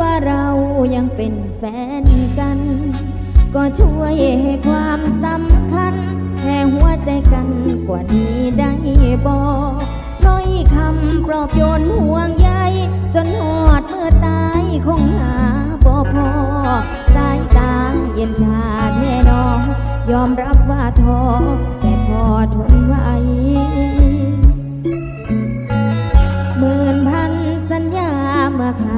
ว่าเรายังเป็นแฟนกัน ก็ช่วยให้ความสำคัญแค่หัวใจกันกว่านี้ได้บอกน้อยคำปลอบโยนห่วงใยจนหอดเมื่อตายคงหาบ่พอ สายตาเย็นชาแท่น้องยอมรับว่าท้อแต่พอทนไหวหมื่นพันสัญญาเมื่อคา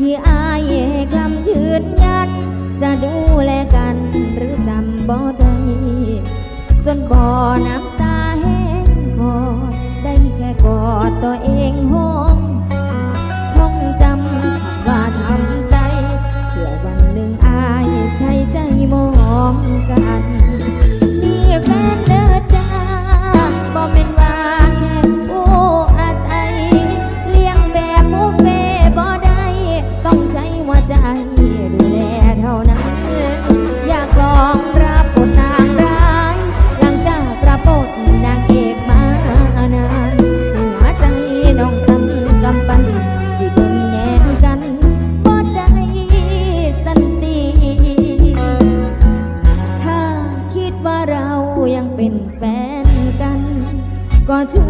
ที่อายคำยืนยัน จะดูแลกันหรือจำบ่ได้จนบ่อน้ำตาแห้งคอได้แค่กอดตัวเองห้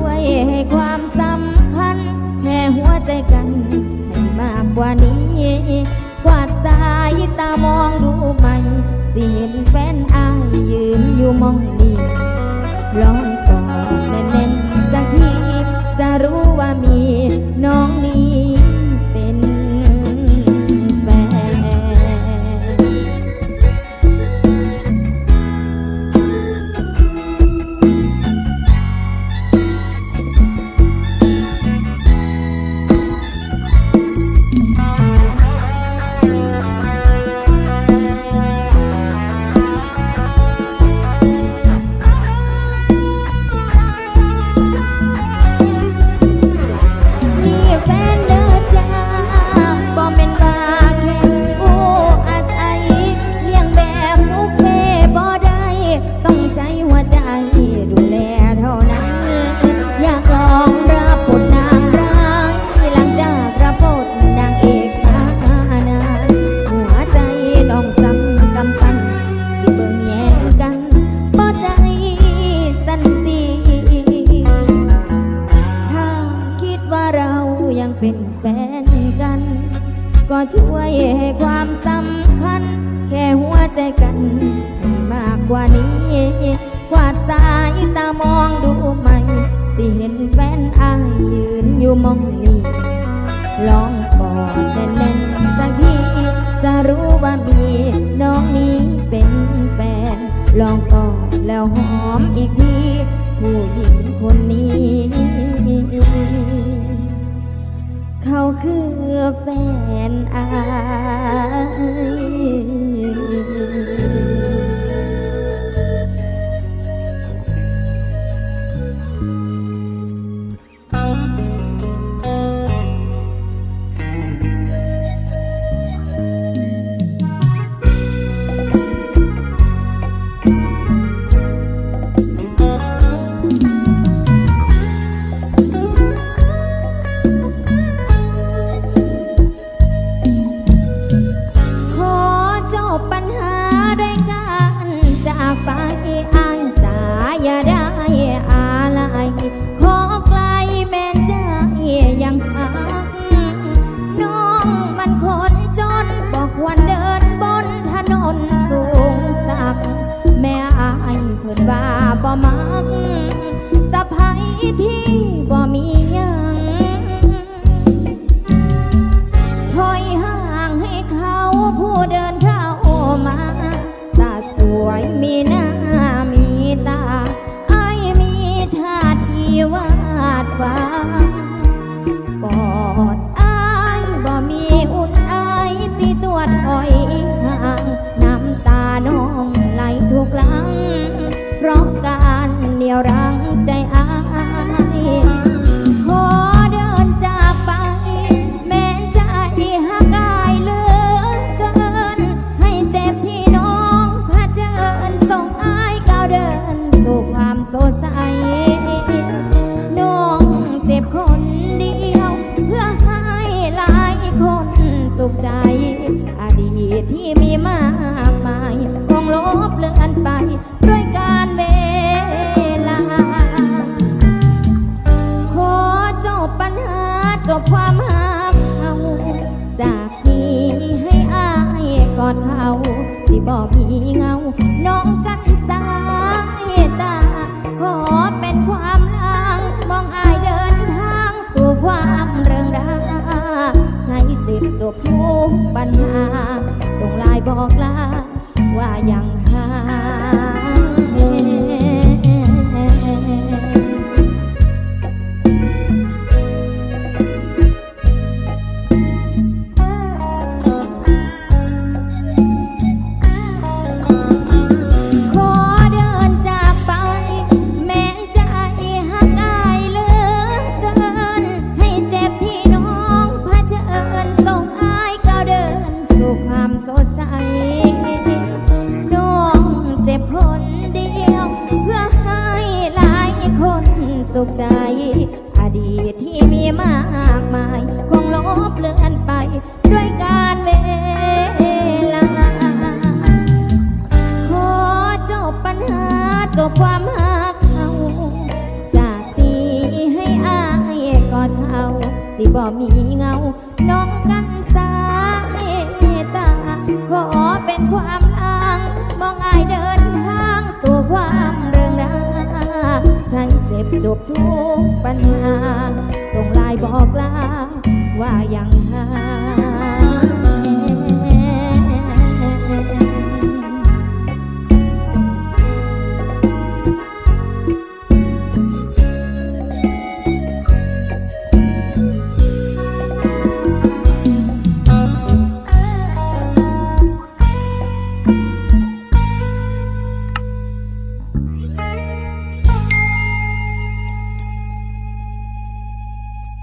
วยให้ความสำคัญ แค่หัวใจกันให้มากกว่านี้ กวาดสายตามองดูไหมสิเห็นแฟนอายยืนอยู่มองนี้ลองกอดแน่นๆสักทีจะรู้ว่ามีน้องนี้ามองดูไหมสิเห็นแฟนอายยืนอยู่มองนี้ลองกอดแน่นๆสักทีจะรู้ว่ามีน้องนี้เป็นแฟน ลองกอดแล้วหอมอีกที ผู้หญิงคนนี้ เขาคือแฟนอาย ที่มีมากมายคงลบเลือนไปด้วยการเวลา ขอจบปัญหาจบความหากเอาจากนี้ให้อายกอดเขาสิบอกมีเงา น้องกันสายตา ขอเป็นความลางมองอายเดินทางสู่ความเริงราใจเจ็บจบทุกปัญหา บอกลา บเลือนไปด้วยการเวลา ขอจบปัญหาจบความหักเขาจากนี้ให้อายกอดเขาสิบ่มีเงา น้องกันสายตา ขอเป็นความลังมองอายเดินทางสู่ความเรื่องราใช้เจ็บจบทุกปัญหา ส่งลายบอกลาว่ายัง